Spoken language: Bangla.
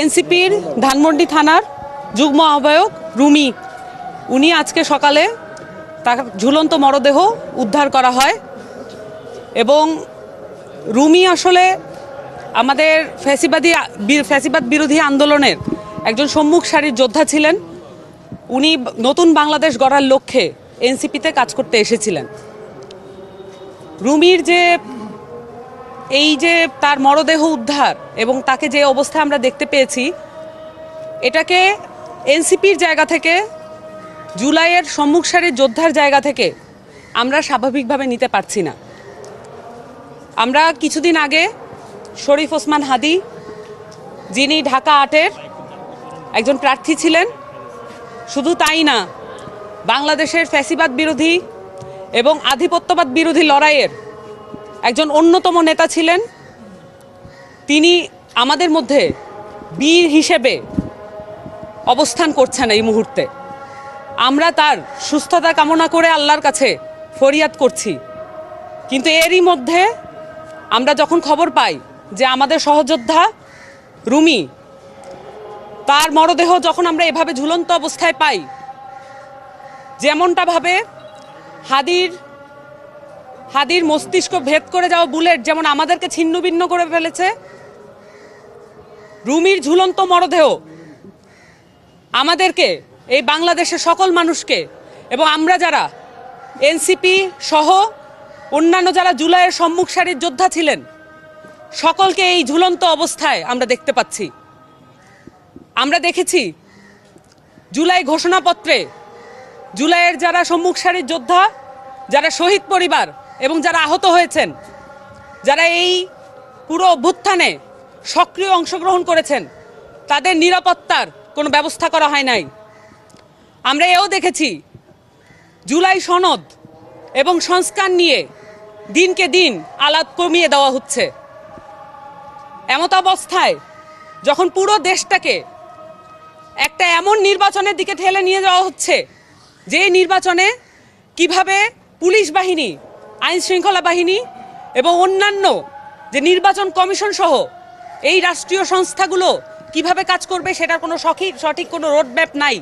এনসিপির ধানমন্ডি থানার যুগ্ম আহ্বায়ক রুমি। উনি আজকে সকালে তার ঝুলন্ত মরদেহ উদ্ধার করা হয় এবং রুমি আসলে আমাদের ফ্যাসিবাদী ফ্যাসিবাদ বিরোধী আন্দোলনের একজন সম্মুখ সারির যোদ্ধা ছিলেন। উনি নতুন বাংলাদেশ গড়ার লক্ষ্যে এনসিপিতে কাজ করতে এসেছিলেন। রুমির যে এই যে তার মরদেহ উদ্ধার এবং তাকে যে অবস্থায় আমরা দেখতে পেয়েছি, এটাকে এনসিপির জায়গা থেকে, জুলাইয়ের সম্মুখ সারির যোদ্ধার জায়গা থেকে আমরা স্বাভাবিকভাবে নিতে পারছি না। আমরা কিছুদিন আগে শরীফ ওসমান হাদি, যিনি ঢাকা আটের একজন প্রার্থী ছিলেন, শুধু তাই না, বাংলাদেশের ফ্যাসিবাদ বিরোধী এবং আধিপত্যবাদ বিরোধী লড়াইয়ের একজন অন্যতম নেতা ছিলেন। তিনি আমাদের মধ্যে বীর হিসেবে অবস্থান করছেন এই মুহূর্তে। আমরা তার সুস্থতা কামনা করে আল্লাহর কাছে ফরিয়াদ করছি। কিন্তু এরই মধ্যে আমরা যখন খবর পাই যে আমাদের সহযোদ্ধা রুমি, তার মরদেহ যখন আমরা এভাবে ঝুলন্ত অবস্থায় পাই, যেমনটা ভাবে হাদির হাদির মস্তিষ্ক ভেদ করে যাওয়া বুলেট যেমন আমাদেরকে ছিন্ন ভিন্ন করে ফেলেছে। রুমির ঝুলন্ত মরদেহ আমাদেরকে, এই বাংলাদেশের সকল মানুষকে এবং আমরা যারা এনসিপি সহ অন্যান্য যারা জুলাইয়ের সম্মুখ সারির যোদ্ধা ছিলেন, সকলকে এই ঝুলন্ত অবস্থায় আমরা দেখতে পাচ্ছি। আমরা দেখেছি জুলাই ঘোষণাপত্রে জুলাইয়ের যারা সম্মুখ সারির যোদ্ধা, যারা শহীদ পরিবার এবং যারা আহত হয়েছেন, যারা এই পুরো অভ্যুত্থানে সক্রিয় অংশগ্রহণ করেছেন, তাদের নিরাপত্তার কোনো ব্যবস্থা করা হয় নাই। আমরা এও দেখেছি, জুলাই সনদ এবং সংস্কার নিয়ে দিনকে দিন আলাপ কমিয়ে দেওয়া হচ্ছে। এমত অবস্থায় যখন পুরো দেশটাকে একটা এমন নির্বাচনের দিকে ঠেলে নিয়ে যাওয়া হচ্ছে, যে নির্বাচনে কীভাবে পুলিশ বাহিনী আইন শৃঙ্খলা বাহিনী এবং অন্যান্য যে নির্বাচন কমিশন সহ এই রাষ্ট্রীয় সংস্থাগুলো কীভাবে কাজ করবে সেটার কোনো সঠিক সঠিক কোনো রোডম্যাপ নাই।